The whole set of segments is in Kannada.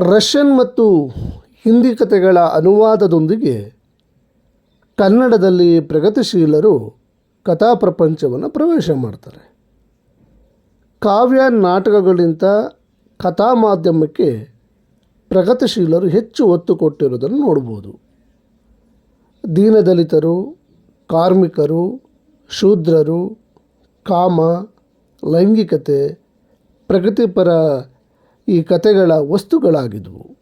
ರಷ್ಯನ್ ಮತ್ತು ಹಿಂದಿ ಕಥೆಗಳ ಅನುವಾದದೊಂದಿಗೆ ಕನ್ನಡದಲ್ಲಿ ಪ್ರಗತಿಶೀಲರು ಕಥಾ ಪ್ರಪಂಚವನ್ನು ಪ್ರವೇಶ ಮಾಡ್ತಾರೆ. ಕಾವ್ಯ ನಾಟಕಗಳಿಂದ ಕಥಾ ಮಾಧ್ಯಮಕ್ಕೆ ಪ್ರಗತಿಶೀಲರು ಹೆಚ್ಚು ಒತ್ತು ಕೊಟ್ಟಿರೋದನ್ನು ನೋಡ್ಬೋದು. ದೀನದಲಿತರು, ಕಾರ್ಮಿಕರು, ಶೂದ್ರರು, ಕಾಮ, ಲೈಂಗಿಕತೆ, ಪ್ರಗತಿಪರ ಈ ಕಥೆಗಳ ವಸ್ತುಗಳಾಗಿದ್ದವು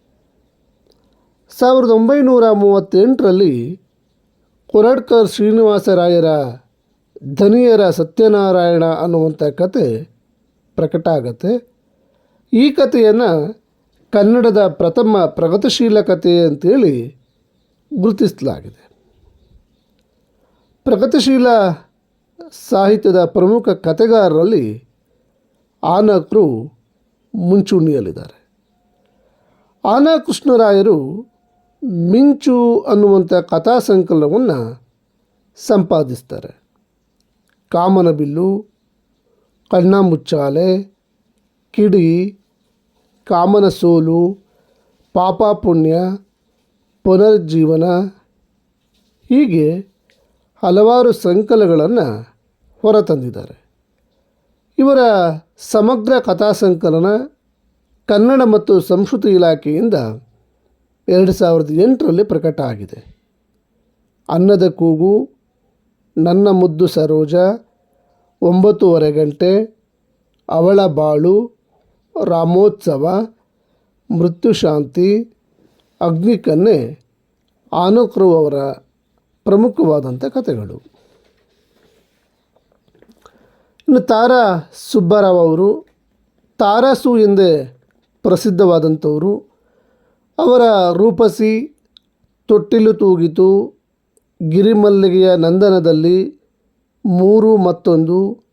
ಸಾವಿರದ ಒಂಬೈನೂರ ಮೂವತ್ತೆಂಟರಲ್ಲಿ ಕೊರಡ್ಕರ್ ಶ್ರೀನಿವಾಸರಾಯರ ಧನಿಯರ ಸತ್ಯನಾರಾಯಣ ಅನ್ನುವಂಥ ಕತೆ ಪ್ರಕಟ ಆಗತ್ತೆ. ಈ ಕಥೆಯನ್ನು ಕನ್ನಡದ ಪ್ರಥಮ ಪ್ರಗತಿಶೀಲ ಕತೆ ಅಂತೇಳಿ ಗುರುತಿಸಲಾಗಿದೆ. ಪ್ರಗತಿಶೀಲ ಸಾಹಿತ್ಯದ ಪ್ರಮುಖ ಕಥೆಗಾರರಲ್ಲಿ ಆನಕರು ಮುಂಚೂಣಿಯಲ್ಲಿದ್ದಾರೆ. ಆನ ಕೃಷ್ಣರಾಯರು ಮಿಂಚು ಅನ್ನುವಂಥ ಕಥಾ ಸಂಕಲನವನ್ನು ಸಂಪಾದಿಸ್ತಾರೆ. ಕಾಮನಬಿಲ್ಲು ಕಣ್ಣಾಮುಚ್ಚಾಲೆ ಕಿಡಿ, ಕಾಮನ ಸೋಲು, ಪಾಪ ಪುಣ್ಯ ಪುನರ್ಜೀವನ ಹೀಗೆ ಹಲವಾರು ಸಂಕಲಗಳನ್ನು ಹೊರತಂದಿದ್ದಾರೆ. ಇವರ ಸಮಗ್ರ ಕಥಾ ಸಂಕಲನ ಕನ್ನಡ ಮತ್ತು ಸಂಸ್ಕೃತಿ ಇಲಾಖೆಯಿಂದ ಎರಡು ಸಾವಿರದ ಎಂಟರಲ್ಲಿ ಪ್ರಕಟ ಆಗಿದೆ. ಅನ್ನದ ಕೂಗು, ನನ್ನ ಮುದ್ದು ಸರೋಜ, ಒಂಬತ್ತೂವರೆ ಗಂಟೆ, ಅವಳ ಬಾಳು, ರಾಮೋತ್ಸವ ಮೃತ್ಯುಶಾಂತಿ ಅಗ್ನಿಕನ್ನೆ ಆನಕ್ರು ಅವರ ಪ್ರಮುಖವಾದಂಥ ಕಥೆಗಳು. ಇನ್ನು ತಾರಾ ಸುಬ್ಬರಾವ್ ಅವರು ತಾರಾಸು ಎಂದೇ ಪ್ರಸಿದ್ಧವಾದಂಥವರು. ಅವರ ರೂಪಸಿ ತೊಟ್ಟಿಲು ತೂಗಿತು, ಗಿರಿಮಲ್ಲಿಗೆಯ ನಂದನದಲ್ಲಿ ಮೂರು ಮತ್ತೊಂದು,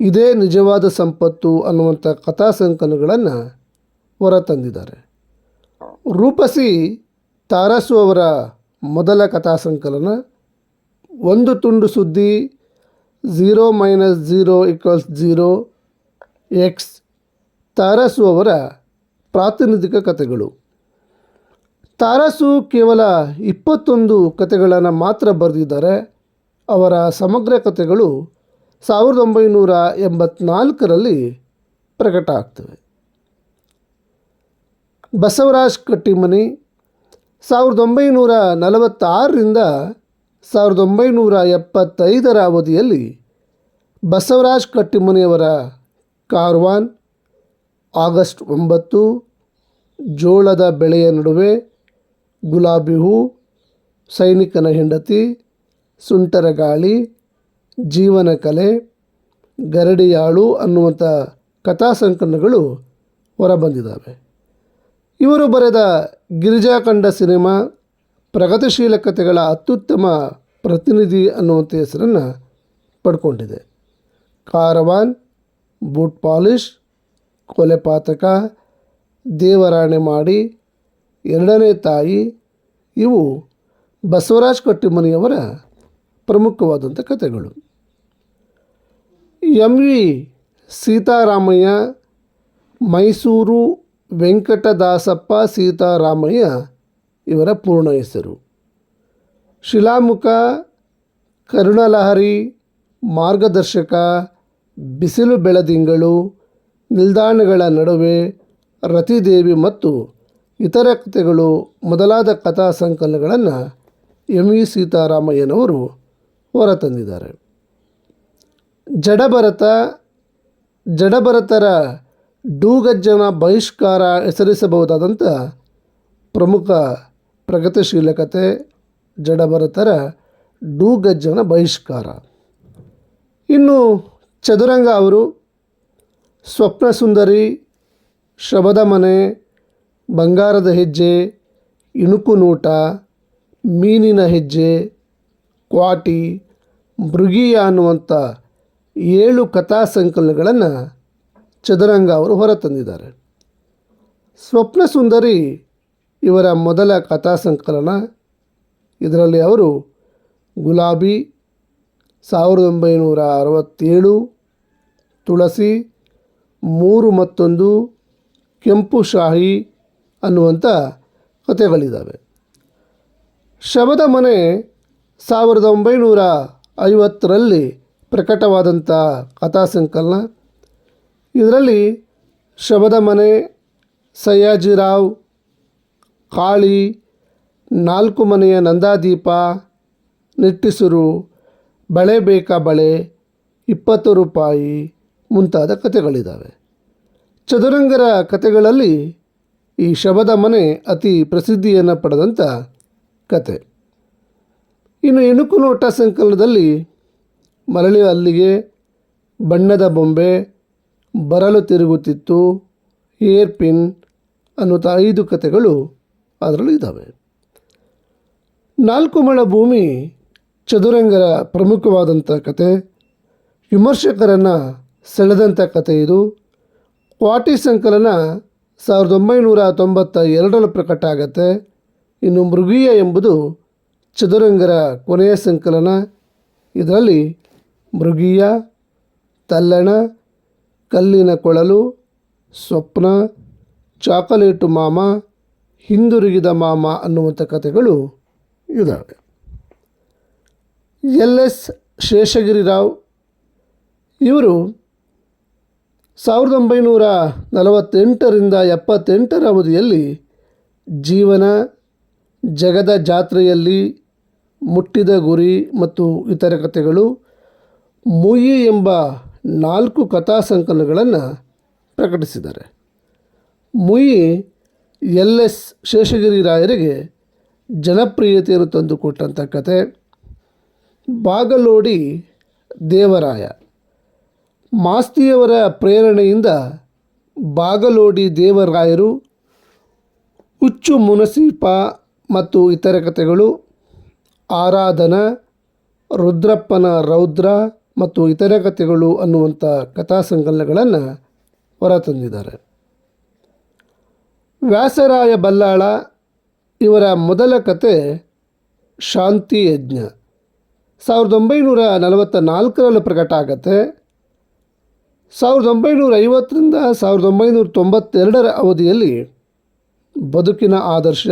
ಇದೇ ನಿಜವಾದ ಸಂಪತ್ತು ಅನ್ನುವಂಥ ಕಥಾ ಸಂಕಲನಗಳನ್ನು ಹೊರತಂದಿದ್ದಾರೆ. ರೂಪಸಿ ತಾರಾಸು ಅವರ ಮೊದಲ ಕಥಾ ಸಂಕಲನ ಒಂದು ತುಂಡು ಸುದ್ದಿ zero minus zero equals zero X ತಾರಸುವವರ ಪ್ರಾತಿನಿಧಿಕ ಕಥೆಗಳು. ತಾರಸು ಕೇವಲ ಇಪ್ಪತ್ತೊಂದು ಕಥೆಗಳನ್ನು ಮಾತ್ರ ಬರೆದಿದ್ದಾರೆ. ಅವರ ಸಮಗ್ರ ಕಥೆಗಳು ಸಾವಿರದ ಒಂಬೈನೂರ ಎಂಬತ್ನಾಲ್ಕರಲ್ಲಿ ಪ್ರಕಟ ಆಗ್ತವೆ. ಬಸವರಾಜ್ ಕಟ್ಟಿಮನಿ ಸಾವಿರದ ಒಂಬೈನೂರ ನಲವತ್ತಾರರಿಂದ ಸಾವಿರದ ಒಂಬೈನೂರ ಎಪ್ಪತ್ತೈದರ ಅವಧಿಯಲ್ಲಿ ಬಸವರಾಜ್ ಕಟ್ಟಿಮನಿಯವರ ಕಾರ್ವಾನ್, ಆಗಸ್ಟ್ ಒಂಬತ್ತು, ಜೋಳದ ಬೆಳೆಯ ನಡುವೆ ಗುಲಾಬಿ ಹೂ, ಸೈನಿಕನ ಹೆಂಡತಿ, ಸುಂಟರ ಗಾಳಿ, ಜೀವನ ಕಲೆ, ಗರಡಿಯಾಳು ಅನ್ನುವಂಥ ಕಥಾ ಸಂಕಲನಗಳು ಹೊರಬಂದಿದ್ದಾವೆ. ಇವರು ಬರೆದ ಗಿರಿಜಾಖಂಡ ಸಿನಿಮಾ ಪ್ರಗತಿಶೀಲ ಕಥೆಗಳ ಅತ್ಯುತ್ತಮ ಪ್ರತಿನಿಧಿ ಅನ್ನುವಂಥ ಹೆಸರನ್ನು ಪಡ್ಕೊಂಡಿದೆ. ಕಾರವಾನ್, ಬೂಟ್ ಪಾಲಿಶ್, ಕೊಲೆ ಪಾತಕ ದೇವರಾಣೆ ಮಾಡಿ, ಎರಡನೇ ತಾಯಿ, ಇವು ಬಸವರಾಜ್ ಕಟ್ಟಿಮನಿಯವರ ಪ್ರಮುಖವಾದಂಥ ಕಥೆಗಳು. ಎಂ. ವಿ. ಸೀತಾರಾಮಯ್ಯ, ಮೈಸೂರು ವೆಂಕಟದಾಸಪ್ಪ ಸೀತಾರಾಮಯ್ಯ ಇವರ ಪೂರ್ಣ ಹೆಸರು. ಶಿಲಾಮುಖ, ಕರುಣಲಹರಿ, ಮಾರ್ಗದರ್ಶಕ, ಬಿಸಿಲು ಬೆಳದಿಂಗಳು, ನಿಲ್ದಾಣಗಳ ನಡುವೆ ರತಿದೇವಿ ಮತ್ತು ಇತರ ಕಥೆಗಳು ಮೊದಲಾದ ಕಥಾ ಸಂಕಲನಗಳನ್ನು ಎಂ ವಿ ಸೀತಾರಾಮಯ್ಯನವರು ಹೊರತಂದಿದ್ದಾರೆ. ಜಡಭರತ, ಜಡಭರತರ ಡೂಗಜ್ಜನ ಬಹಿಷ್ಕಾರ ಹೆಸರಿಸಬಹುದಾದಂಥ ಪ್ರಮುಖ ಪ್ರಗತಿಶೀಲ ಕತೆ, ಜಡಭರತರ, ಡೂಗಜ್ಜನ ಬಹಿಷ್ಕಾರ. ಇನ್ನು ಚದುರಂಗ ಅವರು ಸ್ವಪ್ನ ಸುಂದರಿ ಶಬದ ಮನೆ, ಬಂಗಾರದ ಹೆಜ್ಜೆ, ಇಣುಕು ನೋಟ, ಮೀನಿನ ಹೆಜ್ಜೆ, ಕ್ವಾಟಿ, ಮೃಗೀಯ ಅನ್ನುವಂಥ ಏಳು ಕಥಾ ಸಂಕಲನಗಳನ್ನು ಚದುರಂಗ ಅವರು ಹೊರತಂದಿದ್ದಾರೆ. ಸ್ವಪ್ನ ಸುಂದರಿ ಇವರ ಮೊದಲ ಕಥಾ ಸಂಕಲನ ಇದರಲ್ಲಿ ಅವರು ಗುಲಾಬಿ ಸಾವಿರದ ಒಂಬೈನೂರ ಅರವತ್ತೇಳು, ತುಳಸಿ ಮೂರು ಮತ್ತೊಂದು, ಕೆಂಪು ಶಾಹಿ ಅನ್ನುವಂಥ ಕಥೆಗಳಿದ್ದಾವೆ. ಶವದ ಮನೆ ಸಾವಿರದ ಒಂಬೈನೂರ ಐವತ್ತರಲ್ಲಿ ಪ್ರಕಟವಾದಂಥ ಕಥಾ ಸಂಕಲನ. ಇದರಲ್ಲಿ ಶವದ ಮನೆ ಸಯ್ಯಾಜಿರಾವ್ ಕಾಳಿ ನಾಲ್ಕು ಮನೆಯ ನಂದಾದೀಪ, ನಿಟ್ಟಿಸುರು, ಬಳೆ ಬೇಕಾ ಬಳೆ? ಇಪ್ಪತ್ತು ರೂಪಾಯಿ ಮುಂತಾದ ಕಥೆಗಳಿದ್ದಾವೆ. ಚದುರಂಗರ ಕಥೆಗಳಲ್ಲಿ ಈ ಶಬದ ಮನೆ ಅತಿ ಪ್ರಸಿದ್ಧಿಯನ್ನು ಪಡೆದಂಥ ಕತೆ ಇನ್ನು ಇಣುಕು ನೋಟ ಸಂಕಲನದಲ್ಲಿ ಮರಳಿ ಅಲ್ಲಿಗೆ ಬಣ್ಣದ ಬೊಂಬೆ, ಬರಲು ತಿರುಗುತ್ತಿತ್ತು, ಏರ್ಪಿನ್ ಅನ್ನುತ್ತಾ ಐದು ಕಥೆಗಳು ಅದರಲ್ಲಿ ಇದ್ದಾವೆ. ನಾಲ್ಕು ಮಳ ಭೂಮಿ ಚದುರಂಗರ ಪ್ರಮುಖವಾದಂಥ ಕತೆ, ವಿಮರ್ಶಕರನ್ನು ಸೆಳೆದಂಥ ಕತೆ ಇದು. ಕ್ವಾಟಿ ಸಂಕಲನ ಸಾವಿರದ ಒಂಬೈನೂರ ತೊಂಬತ್ತ ಎರಡರಲ್ಲಿ ಪ್ರಕಟ ಆಗತ್ತೆ. ಇನ್ನು ಮೃಗೀಯ ಎಂಬುದು ಚದುರಂಗರ ಕೊನೆಯ ಸಂಕಲನ. ಇದರಲ್ಲಿ ಮೃಗೀಯ, ತಲ್ಲಣ, ಕಲ್ಲಿನ ಕೊಳಲು, ಸ್ವಪ್ನ, ಚಾಕೊಲೇಟು ಮಾಮ ಹಿಂದಿರುಗಿದ ಮಾಮ ಅನ್ನುವಂಥ ಕಥೆಗಳು ಇದ್ದಾವೆ ಎಲ್ ಎಸ್ ಶೇಷಗಿರಿರಾವ್ ಇವರು ಸಾವಿರದ ಒಂಬೈನೂರ ನಲವತ್ತೆಂಟರಿಂದ ಎಪ್ಪತ್ತೆಂಟರ ಅವಧಿಯಲ್ಲಿ ಜೀವನ, ಜಗದ ಜಾತ್ರೆಯಲ್ಲಿ ಮುಟ್ಟಿದ ಗುರಿ ಮತ್ತು ಇತರ ಕಥೆಗಳು ಮುಯಿ ಎಂಬ ನಾಲ್ಕು ಕಥಾ ಸಂಕಲನಗಳನ್ನು ಪ್ರಕಟಿಸಿದ್ದಾರೆ. ಮುಯಿ ಎಲ್ ಎಸ್ ಶೇಷಗಿರಿ ರಾಯರಿಗೆ ಜನಪ್ರಿಯತೆಯನ್ನು ತಂದುಕೊಟ್ಟಂಥ ಕತೆ. ಬಾಗಲೋಡಿ ದೇವರಾಯ. ಮಾಸ್ತಿಯವರ ಪ್ರೇರಣೆಯಿಂದ ಬಾಗಲೋಡಿ ದೇವರಾಯರು ಹುಚ್ಚು ಮುನಸೀಪ ಮತ್ತು ಇತರ ಕಥೆಗಳು ಆರಾಧನ, ರುದ್ರಪ್ಪನ ರೌದ್ರ ಮತ್ತು ಇತರ ಕಥೆಗಳು ಅನ್ನುವಂಥ ಕಥಾ ಸಂಕಲನಗಳನ್ನು ಹೊರತಂದಿದ್ದಾರೆ. ವ್ಯಾಸರಾಯ ಬಲ್ಲಾಳ ಇವರ ಮೊದಲ ಕತೆ ಶಾಂತಿ ಯಜ್ಞ. ಸಾವಿರದ ಒಂಬೈನೂರ ನಲವತ್ತ ನಾಲ್ಕರಲ್ಲಿ ಪ್ರಕಟ ಆಗತ್ತೆ. ಸಾವಿರದ ಒಂಬೈನೂರ ಐವತ್ತರಿಂದ ಸಾವಿರದ ಒಂಬೈನೂರ ತೊಂಬತ್ತೆರಡರ ಅವಧಿಯಲ್ಲಿ ಬದುಕಿನ ಆದರ್ಶ,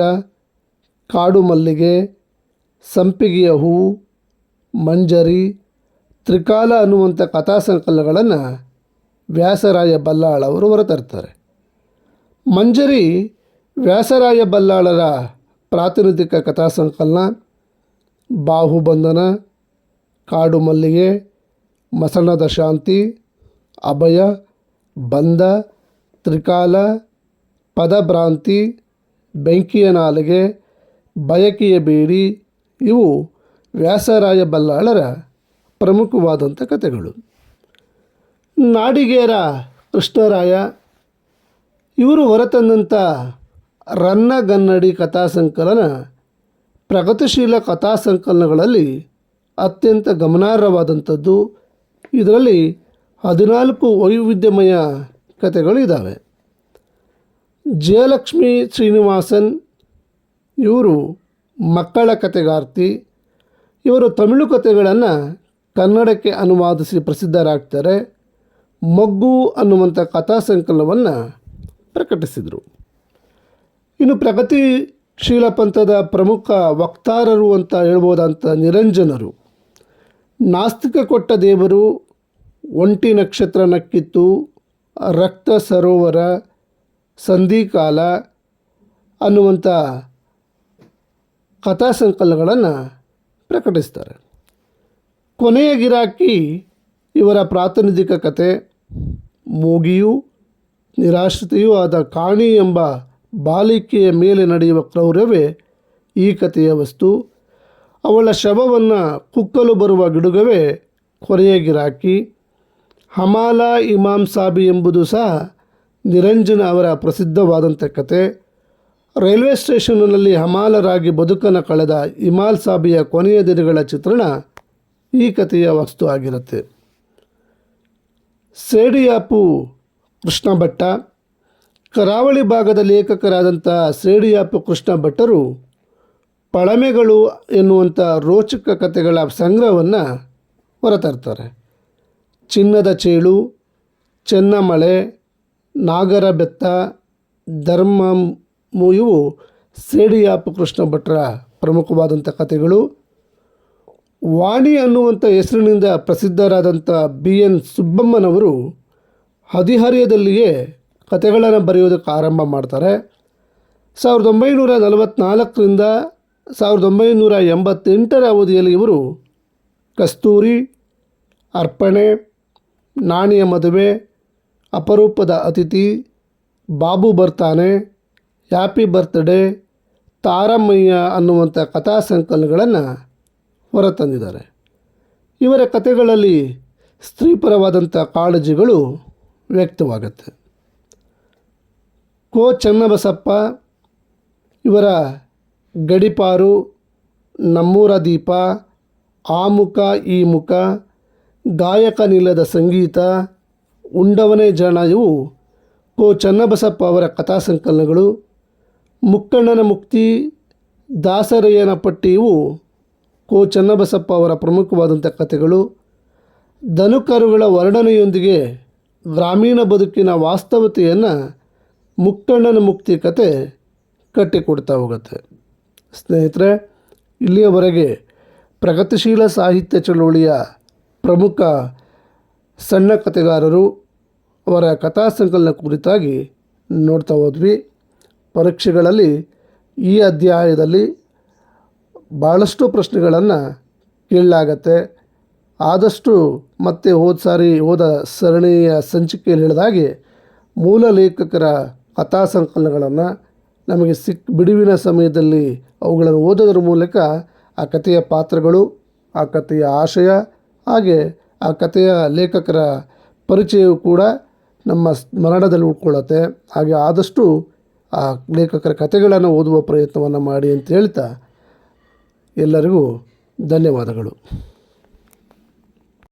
ಕಾಡು ಮಲ್ಲಿಗೆ, ಸಂಪಿಗೆಯ ಹೂ, ಮಂಜರಿ, ತ್ರಿಕಾಲ ಅನ್ನುವಂಥ ಕಥಾ ಸಂಕಲನಗಳನ್ನು ವ್ಯಾಸರಾಯ ಬಲ್ಲಾಳ ಅವರು ಹೊರತರ್ತಾರೆ. ಮಂಜರಿ ವ್ಯಾಸರಾಯ ಬಲ್ಲಾಳರ ಪ್ರಾತಿನಿಧಿಕ ಕಥಾ ಸಂಕಲನ, ಬಾಹುಬಂಧನ, ಕಾಡು ಮಲ್ಲಿಗೆ ಮಸಣದ ಶಾಂತಿ, ಅಭಯ, ಬಂಧ, ತ್ರಿಕಾಲ, ಪದಭ್ರಾಂತಿ, ಬೆಂಕಿಯ ನಾಲಿಗೆ, ಬಯಕೆಯ ಬೇಡಿ, ಇವು ವ್ಯಾಸರಾಯ ಬಲ್ಲಾಳರ ಪ್ರಮುಖವಾದಂಥ ಕಥೆಗಳು. ನಾಡಿಗೇರ ಕೃಷ್ಣರಾಯ ಇವರು ಹೊರತಂದಂಥ ರನ್ನಗನ್ನಡಿ ಕಥಾ ಸಂಕಲನ ಪ್ರಗತಿಶೀಲ ಕಥಾ ಸಂಕಲನಗಳಲ್ಲಿ ಅತ್ಯಂತ ಗಮನಾರ್ಹವಾದಂಥದ್ದು. ಇದರಲ್ಲಿ ಹದಿನಾಲ್ಕು ವೈವಿಧ್ಯಮಯ ಕಥೆಗಳು ಇದ್ದಾವೆ ಜಯಲಕ್ಷ್ಮಿ ಶ್ರೀನಿವಾಸನ್, ಇವರು ಮಕ್ಕಳ ಕಥೆಗಾರ್ತಿ. ಇವರು ತಮಿಳು ಕಥೆಗಳನ್ನು ಕನ್ನಡಕ್ಕೆ ಅನುವಾದಿಸಿ ಪ್ರಸಿದ್ಧರಾಗ್ತಾರೆ. ಮೊಗ್ಗು ಅನ್ನುವಂಥ ಕಥಾ ಸಂಕಲನವನ್ನು ಪ್ರಕಟಿಸಿದರು. ಇನ್ನು ಪ್ರಗತಿಶೀಲ ಪಂಥದ ಪ್ರಮುಖ ವಕ್ತಾರರು ಅಂತ ಹೇಳ್ಬೋದಂಥ ನಿರಂಜನರು. ನಾಸ್ತಿಕ ಕೊಟ್ಟ ದೇವರು ಒಂಟಿ ನಕ್ಷತ್ರ ನಕ್ಕಿತ್ತು, ರಕ್ತ ಸರೋವರ ಸಂಧಿಕಾಲ ಅನ್ನುವಂಥ ಕಥಾ ಸಂಕಲನಗಳನ್ನು ಪ್ರಕಟಿಸ್ತಾರೆ. ಕೊನೆಯ ಗಿರಾಕಿ ಇವರ ಪ್ರಾತಿನಿಧಿಕ ಕತೆ, ಮೂಗಿಯೂ ನಿರಾಶ್ರಿತೆಯೂ ಆದ ಕಾಣಿ ಎಂಬ ಬಾಲಿಕೆಯ ಮೇಲೆ ನಡೆಯುವ ಕ್ರೌರ್ಯವೇ ಈ ಕಥೆಯ ವಸ್ತು. ಅವಳ ಶವವನ್ನು ಕುಕ್ಕಲು ಬರುವ ಗಿಡುಗವೇ ಕೊನೆಯ ಗಿರಾಕಿ ಹಮಾಲ ಇಮಾಮ್ ಸಾಬಿ ಎಂಬುದು ಸಹ ನಿರಂಜನ ಅವರ ಪ್ರಸಿದ್ಧವಾದಂಥ ಕತೆ ರೈಲ್ವೆ ಸ್ಟೇಷನ್ನಲ್ಲಿ ಹಮಾಲರಾಗಿ ಬದುಕನ್ನು ಕಳೆದ ಇಮಾಲ್ ಸಾಬಿಯ ಕೊನೆಯ ದಿನಗಳ ಚಿತ್ರಣ ಈ ಕಥೆಯ ವಸ್ತು ಆಗಿರುತ್ತೆ. ಸೇಡಿಯಾಪು ಕೃಷ್ಣ ಭಟ್ಟ ಕರಾವಳಿ ಭಾಗದ ಲೇಖಕರಾದಂಥ ಸೇಡಿಯಾಪು ಕೃಷ್ಣ ಭಟ್ಟರು ಪಳಮೆಗಳು ಎನ್ನುವಂಥ ರೋಚಕ ಕಥೆಗಳ ಸಂಗ್ರಹವನ್ನು ಹೊರತರ್ತಾರೆ. ಚಿನ್ನದ ಚೇಳು, ಚೆನ್ನಮಳೆ ನಾಗರ ಬೆತ್ತ ಧರ್ಮ ಇವು ಸೇಡಿಯಾಪು ಕೃಷ್ಣ ಭಟ್ಟರ ಪ್ರಮುಖವಾದಂಥ ಕಥೆಗಳು. ವಾಣಿ ಅನ್ನುವಂಥ ಹೆಸರಿನಿಂದ ಪ್ರಸಿದ್ಧರಾದಂಥ ಬಿ ಎನ್ ಸುಬ್ಬಮ್ಮನವರು ಹದಿಹರೆಯದಲ್ಲಿಯೇ ಕತೆಗಳನ್ನು ಬರೆಯೋದಕ್ಕೆ ಆರಂಭ ಮಾಡ್ತಾರೆ. ಸಾವಿರದ ಒಂಬೈನೂರ ನಲವತ್ತ್ನಾಲ್ಕರಿಂದ ಸಾವಿರದ ಒಂಬೈನೂರ ಎಂಬತ್ತೆಂಟರ ಅವಧಿಯಲ್ಲಿ ಇವರು ಕಸ್ತೂರಿ, ಅರ್ಪಣೆ, ನಾಣಿಯ ಮದುವೆ, ಅಪರೂಪದ ಅತಿಥಿ, ಬಾಬು ಬರ್ತಾನೆ, ಹ್ಯಾಪಿ ಬರ್ತ್ಡೇ ತಾರಮ್ಮಯ್ಯ ಅನ್ನುವಂಥ ಕಥಾ ಸಂಕಲನಗಳನ್ನು ಹೊರತಂದಿದ್ದಾರೆ. ಇವರ ಕಥೆಗಳಲ್ಲಿ ಸ್ತ್ರೀಪರವಾದಂಥ ಕಾಳಜಿಗಳು ವ್ಯಕ್ತವಾಗುತ್ತೆ. ಕೋ ಚನ್ನಬಸಪ್ಪ ಇವರ ಗಡಿಪಾರು, ನಮ್ಮೂರ ದೀಪ, ಆ ಮುಖ, ಈ ಮುಖ, ಗಾಯಕ ನಿಲ್ಲದ ಸಂಗೀತ, ಉಂಡವನೇ ಜನ, ಇವು ಕೋ ಚನ್ನಬಸಪ್ಪ ಅವರ ಕಥಾ ಸಂಕಲನಗಳು. ಮುಕ್ಕಣ್ಣನ ಮುಕ್ತಿ ದಾಸರಯ್ಯನ ಪಟ್ಟಿ ಇವು ಕೋ ಚನ್ನಬಸಪ್ಪ ಅವರ ಪ್ರಮುಖವಾದಂಥ ಕಥೆಗಳು. ದನುಕರುಗಳ ವರ್ಣನೆಯೊಂದಿಗೆ ಗ್ರಾಮೀಣ ಬದುಕಿನ ವಾಸ್ತವತೆಯನ್ನು ಮುಕ್ಕಣ್ಣನ ಮುಕ್ತಿ ಕತೆ ಕಟ್ಟಿಕೊಡ್ತಾ ಹೋಗುತ್ತೆ. ಸ್ನೇಹಿತರೆ, ಇಲ್ಲಿಯವರೆಗೆ ಪ್ರಗತಿಶೀಲ ಸಾಹಿತ್ಯ ಚಳುವಳಿಯ ಪ್ರಮುಖ ಸಣ್ಣ ಕಥೆಗಾರರು ಅವರ ಕಥಾ ಸಂಕಲನ ಕುರಿತಾಗಿ ನೋಡ್ತಾ ಹೋದ್ವಿ. ಪರೀಕ್ಷೆಗಳಲ್ಲಿ ಈ ಅಧ್ಯಾಯದಲ್ಲಿ ಭಾಳಷ್ಟು ಪ್ರಶ್ನೆಗಳನ್ನು ಕೇಳಲಾಗತ್ತೆ. ಆದಷ್ಟು ಮತ್ತೆ ಹೋದ ಸಾರಿ ಹೋದ ಸರಣಿಯ ಸಂಚಿಕೆಯಲ್ಲಿ ಹೇಳಿದಾಗೆ ಮೂಲ ಲೇಖಕರ ಕಥಾ ಸಂಕಲನಗಳನ್ನು ನಮಗೆ ಸಿಕ್ ಬಿಡುವಿನ ಸಮಯದಲ್ಲಿ ಅವುಗಳನ್ನು ಓದೋದ್ರ ಮೂಲಕ ಆ ಕಥೆಯ ಪಾತ್ರಗಳು, ಆ ಕಥೆಯ ಆಶಯ ಹಾಗೆ ಆ ಕಥೆಯ ಲೇಖಕರ ಪರಿಚಯವು ಕೂಡ ನಮ್ಮ ಸ್ಮರಣದಲ್ಲಿ ಉಳ್ಕೊಳ್ಳುತ್ತೆ. ಹಾಗೆ ಆದಷ್ಟು ಆ ಲೇಖಕರ ಕಥೆಗಳನ್ನು ಓದುವ ಪ್ರಯತ್ನವನ್ನು ಮಾಡಿ ಅಂತ ಹೇಳ್ತಾ ಎಲ್ಲರಿಗೂ ಧನ್ಯವಾದಗಳು.